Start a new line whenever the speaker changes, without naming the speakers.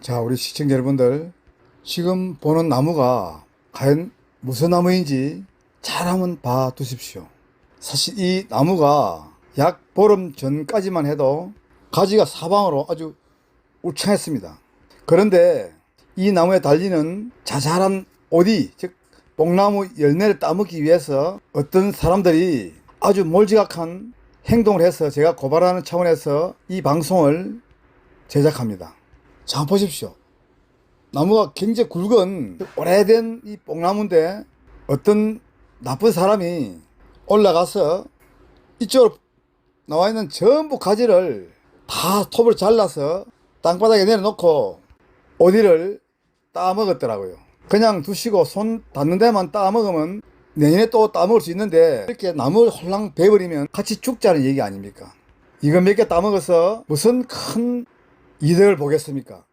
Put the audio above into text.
자, 우리 시청자 여러분들, 지금 보는 나무가 과연 무슨 나무인지 잘 한번 봐 두십시오. 사실 이 나무가 약 보름 전까지만 해도 가지가 사방으로 아주 울창했습니다. 그런데 이 나무에 달리는 자잘한 오디, 즉, 뽕나무 열매를 따먹기 위해서 어떤 사람들이 아주 몰지각한 행동을 해서 제가 고발하는 차원에서 이 방송을 제작합니다. 자, 보십시오. 나무가 굉장히 굵은 오래된 이 뽕나무인데 어떤 나쁜 사람이 올라가서 이쪽으로 나와 있는 전부 가지를 다 톱을 잘라서 땅바닥에 내려놓고 어디를 따먹었더라고요. 그냥 두시고 손 닿는 데만 따먹으면 내년에 또 따먹을 수 있는데 이렇게 나무를 홀랑 베버리면 같이 죽자는 얘기 아닙니까? 이거 몇 개 따먹어서 무슨 큰 이득을 보겠습니까?